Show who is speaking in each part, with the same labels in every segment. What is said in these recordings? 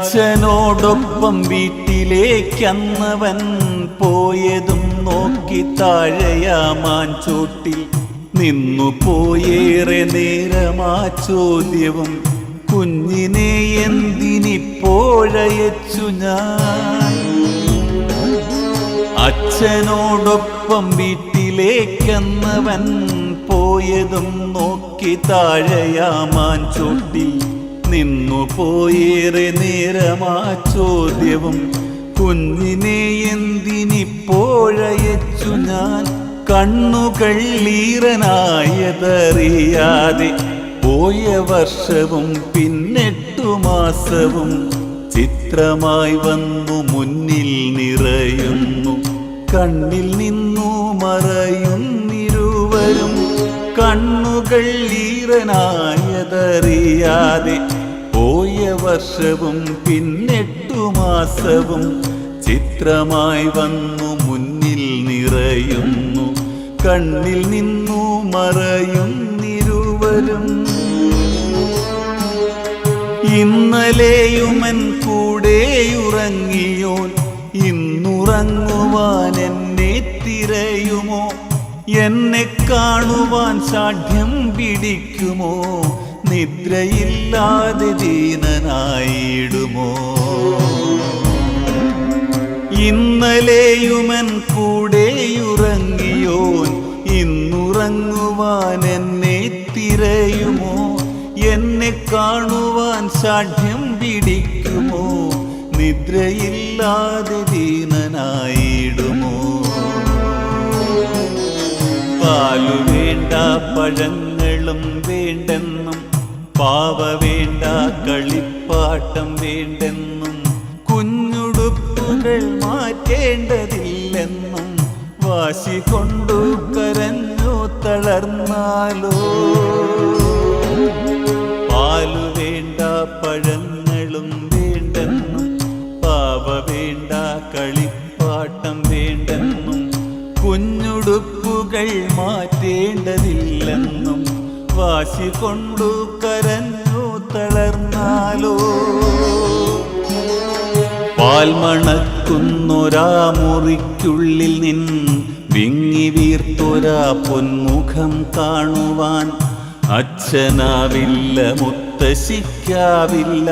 Speaker 1: അച്ഛനോടൊപ്പം വീട്ടിലേക്കന്നവൻ പോയതും നോക്കി താഴെയാമാൻ ചോട്ടിൽ നിന്നു പോയേറെ നേരമാ ചോദ്യവും കുഞ്ഞിനെ എന്തിനിപ്പോഴയച്ചു ഞാൻ? അച്ഛനോടൊപ്പം വീട്ടിലേക്കെന്നവൻ പോയതും നോക്കി താഴെയാമാൻ ചൂട്ടി നിന്നു പോയേറെ നേരമാ ചോദ്യവും. കുഞ്ഞിനെ എന്തിനിപ്പോഴയച്ചു ഞാൻ? കണ്ണുകള്ളീറനായതറിയാതെ പോയ വർഷവും പിന്നെട്ടു മാസവും ചിത്രമായി വന്നു മുന്നിൽ നിറയുന്നു. കണ്ണിൽ നിന്നു മറയുന്നിരുവരും. കണ്ണുകൾ ഈറനായതറിയാതെ പോയ വർഷവും പിന്നെട്ടു മാസവും ചിത്രമായി വന്നു മുന്നിൽ നിറയുന്നു. കണ്ണിൽ നിന്നു മറയുന്നിരുവരും. ഇന്നലെയുമൻ കൂടെയുറങ്ങിയോൻ ഇന്നുറങ്ങുവാൻ എന്നെ തിരയുമോ? എന്നെ കാണുവാൻ സാഠ്യം പിടിക്കുമോ? നിദ്രയില്ലാതെ ദീനനായിടുമോ? ഇന്നലെയുമൻ കൂടെയുറങ്ങിയോൻ ഇന്നുറങ്ങുവാൻ എന്നെ എന്നെ കാണുവാൻ സാഠ്യം പിടിക്കുമോ? നിദ്രയില്ലാതെ ദീനനായിടുമോ? പാലു വേണ്ട പഴങ്ങളും വേണ്ടെന്നും പാവ വേണ്ട കളിപ്പാട്ടം വേണ്ടെന്നും കുഞ്ഞുടുപ്പുകൾ മാറ്റേണ്ടതില്ലെന്നും വാശി കൊണ്ടു കരഞ്ഞു തളർന്നാലോ? മാറ്റേണ്ടതില്ലെന്നും വാശി കൊണ്ടു കരഞ്ഞു തളർന്നാലോ. പാൽമണക്കുന്നൊരാ മുറിക്കുള്ളിൽ നിൻ വിങ്ങി വീർത്തൊരാ പൊന്മുഖം കാണുവാൻ അച്ഛനാവില്ല മുത്തശിക്കാവില്ല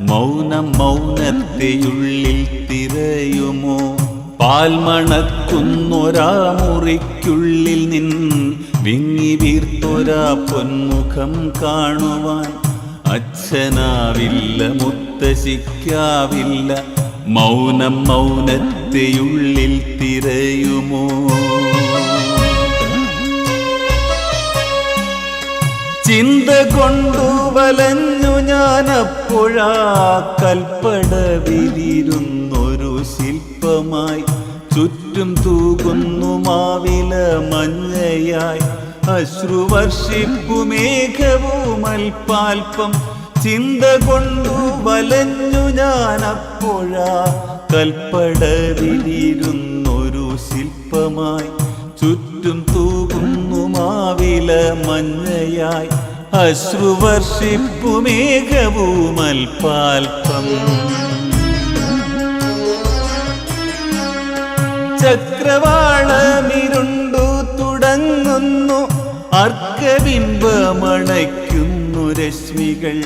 Speaker 1: മൗനം മൗനത്തെയുള്ളിൽ തിരയുമോ? പാൽമണക്കുന്നൊരാ മുറിക്കുള്ളിൽ നിൻ വിങ്ങി വീർത്തൊരാ പൊന്മുഖം കാണുവാൻ അച്ഛനാവില്ല മുത്തശിക്കാവില്ല മൗനം മൗനത്തെയുള്ളിൽ തിരയുമോ? ചിന്ത കൊണ്ടു വലഞ്ഞു ഞാനപ്പോഴാ കൽപ്പടവിലിരുന്നൊരു ശില്പമായി ചുറ്റും തൂകുന്നു മാവില മഞ്ഞയായി. അശ്രുവർഷിപ്പു മേഘവും അൽപ്പാൽപ്പം ചിന്ത കൊണ്ടു വലഞ്ഞു ഞാനപ്പോഴാ കൽപ്പടവിലിരുന്നൊരു ശില്പമായി. ചുറ്റും തൂകുന്നു മാവില മഞ്ഞയായി. അശ്രുവർഷിപ്പു മേഘവും ചക്രവാളമിരുണ്ടു തുടങ്ങുന്നു. അർക്കബിംബമണയ്ക്കുന്നു രശ്മികൾ.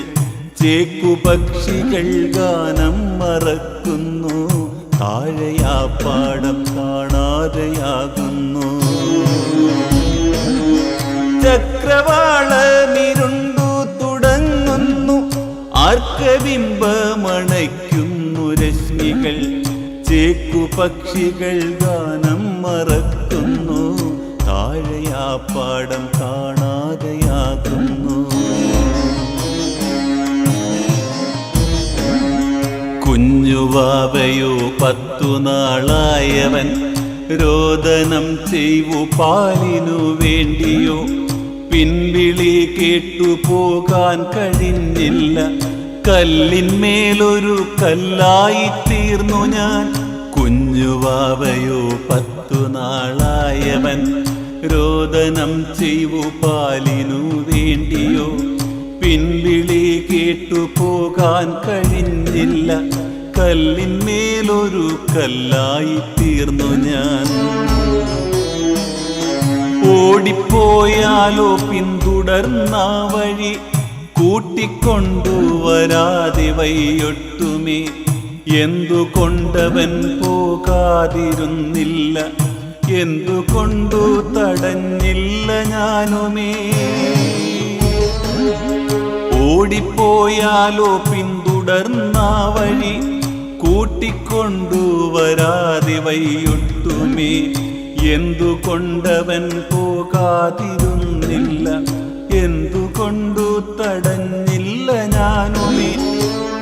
Speaker 1: ചേക്കുപക്ഷികൾ ഗാനം മറക്കുന്നു. താഴയാ പാടം കാണാതെയാകുന്നു. ചക്രവാളമിരുണ്ടു തുടങ്ങുന്നു. ആർക്കബിംബമണയ്ക്കുന്നു രശ്മികൾ. ചേക്കുപക്ഷികൾ ഗാനം മറക്കുന്നു. താഴെയാ പാടം കാണാതെയാകുന്നു കുഞ്ഞുവാവയോ പത്തു നാളായവൻ രോദനം ചെയ്വു പാലിനു വേണ്ടിയോ. പിൻവിളി കേട്ടു പോകാൻ കഴിഞ്ഞില്ല. കല്ലിന്മേലൊരു കല്ലായി തീർന്നു ഞാൻ. കുഞ്ഞുവാവയോ പത്തു നാളായവൻ രോദനം ചെയ്വു പാലിനു വേണ്ടിയോ? പിൻവിളി കേട്ടു പോകാൻ കഴിഞ്ഞില്ല. കല്ലിന്മേലൊരു കല്ലായി തീർന്നു ഞാൻ. ഓടിപ്പോയാലോ പിന്തുടർന്ന വഴി? കൂട്ടിക്കൊണ്ടു വരാതെ വയ്യൊട്ടുമേ എന്തുകൊണ്ടവൻ പോകാതിരുന്നില്ല? എന്തുകൊണ്ടു തടഞ്ഞില്ല ഞാനുമേ? ഓടിപ്പോയാലോ പിന്തുടർന്ന വഴി? കൂട്ടിക്കൊണ്ടുവരാതെ വയ്യൊട്ടുമേ എന്തുകൊണ്ടവൻ പോകാതിരുന്നില്ല? എന്തുകൊണ്ടു തടഞ്ഞില്ല ഞാനുമേ?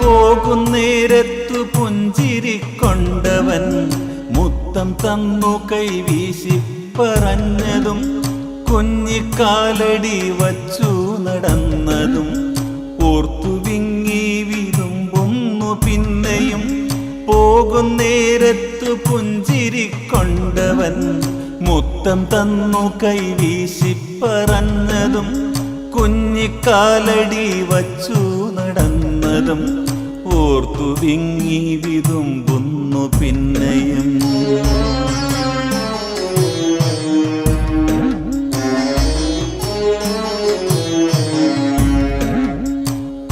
Speaker 1: പോകുന്നേരത്തു തന്നു കൈവീശി പറഞ്ഞതും കുഞ്ഞിക്കാലടി വച്ചു നടന്നതും ഓർത്തു വിങ്ങി വിതുമ്പൊന്നു പിന്നെയും പോകുന്നേരത്തു പുഞ്ചിരിക്കൊണ്ടവൻ മുത്തം തന്നു കൈവീശി പറഞ്ഞതും കുഞ്ഞിക്കാലടി വച്ചു നടന്നതും ഓർത്തു വിങ്ങി വിതുമ്പുന്നു പിന്നെയും.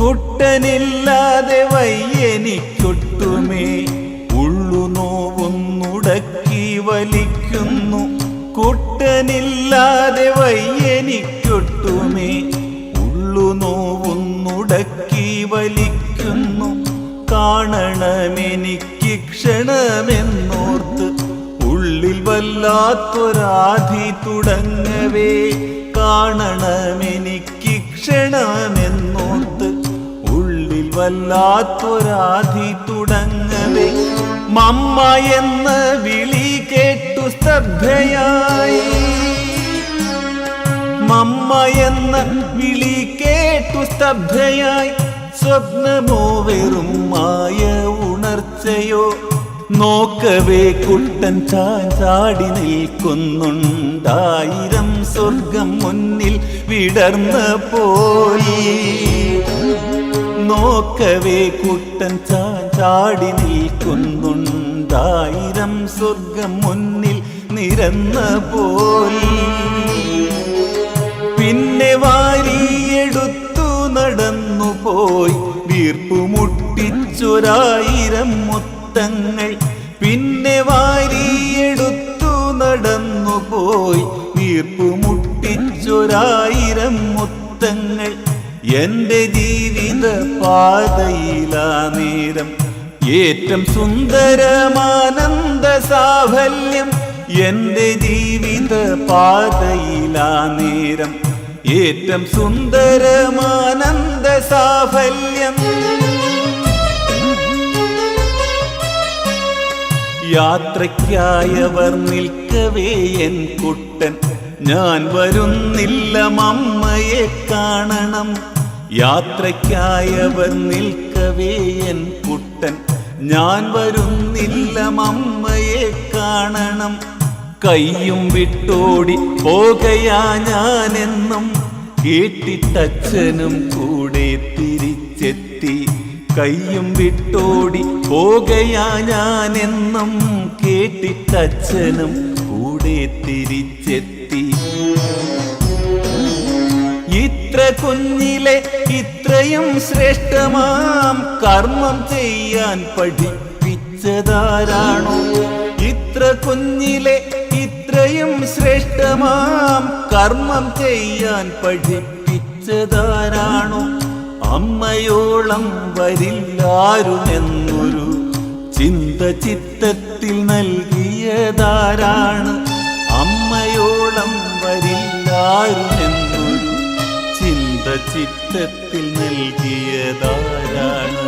Speaker 1: കുട്ടനില്ലാതെ വയ്യെനിക്കൊട്ടുമേ ഉള്ളു നോവുന്നുടക്കി വലിക്കുന്നു. കുട്ടനില്ലാതെ വയ്യെനിക്കൊട്ടുമേ കാണണമെനിക്ക് ക്ഷണമെന്നോർത്ത് ഉള്ളിൽ വല്ലാത്തൊരാധി തുടങ്ങവേ. കാണണമെനിക്ക് ക്ഷണമെന്നോർത്ത് ഉള്ളിൽ വല്ലാത്തൊരാധി തുടങ്ങവേ. മമ്മ എന്ന വിളി കേട്ടു സ്തബ്ധയായി. മമ്മ എന്ന വിളി കേട്ടു സ്തബ്ധയായി. സ്വപ്നമോ വെറും മായ ഉണർച്ചയോ? നോക്കവേ കുട്ടൻ ചാടി നിൽക്കുന്നുണ്ടായിരം സ്വർഗം മുന്നിൽ വിടർന്ന പോയി നോക്കവേ കുട്ടൻ ചാടി നിൽക്കുന്നുണ്ടായിരം സ്വർഗം മുന്നിൽ നിരന്ന പോയി പിന്നെ വാരിയെടുത്തു നടന്നു പോയി വീർപ്പു മുട്ടിച്ചൊരായിരം മുത്തങ്ങൾ. പിന്നെ വാരിയെടുത്തു നടന്നു പോയി വീർപ്പു മുട്ടിച്ചൊരായിരം മുത്തങ്ങൾ. എന്റെ ജീവിത പാതയിലാ നേരം. ഏറ്റം സുന്ദരമാനന്ദ സാഫല്യം എന്റെ ജീവിത പാതയിലാ നേരം. ഏറ്റം സുന്ദരമാനന്ദ സാഫല്യം യാത്രയ്ക്കായവർ നിൽക്കവേ എൻ കുട്ടൻ. ഞാൻ വരുന്നില്ല മമ്മയെ കാണണം. യാത്രയ്ക്കായവർ നിൽക്കവേ എൻ കുട്ടൻ. ഞാൻ വരുന്നില്ല മമ്മയെ കാണണം. കയ്യും വിട്ടോടി പോകയാ ഞാനെന്നും കേട്ടിട്ടച്ഛനും കൂടെ തിരിച്ചെത്തി. കയ്യും വിട്ടോടി പോകയാ ഞാനെന്നും കേട്ടിട്ടച്ഛനും കൂടെ തിരിച്ചെത്തി. ഇത്ര കുഞ്ഞിലെ ഇത്രയും ശ്രേഷ്ഠമാം കർമ്മം ചെയ്യാൻ പഠിപ്പിച്ചതാരാണോ? ഇത്ര കുഞ്ഞിലെ ഇത്രയും ശ്രേഷ്ഠമാം. കർമ്മം ചെയ്യാൻ പഠിപ്പിച്ചതാരാണോ? അമ്മയോളം വരില്ലാരുമെന്നൊരു ചിന്ത ചിത്തത്തിൽ നൽകിയതാരാണ്? അമ്മയോളം വരില്ലാരുമെന്നൊരു ചിന്ത ചിത്തത്തിൽ നൽകിയതാരാണ്?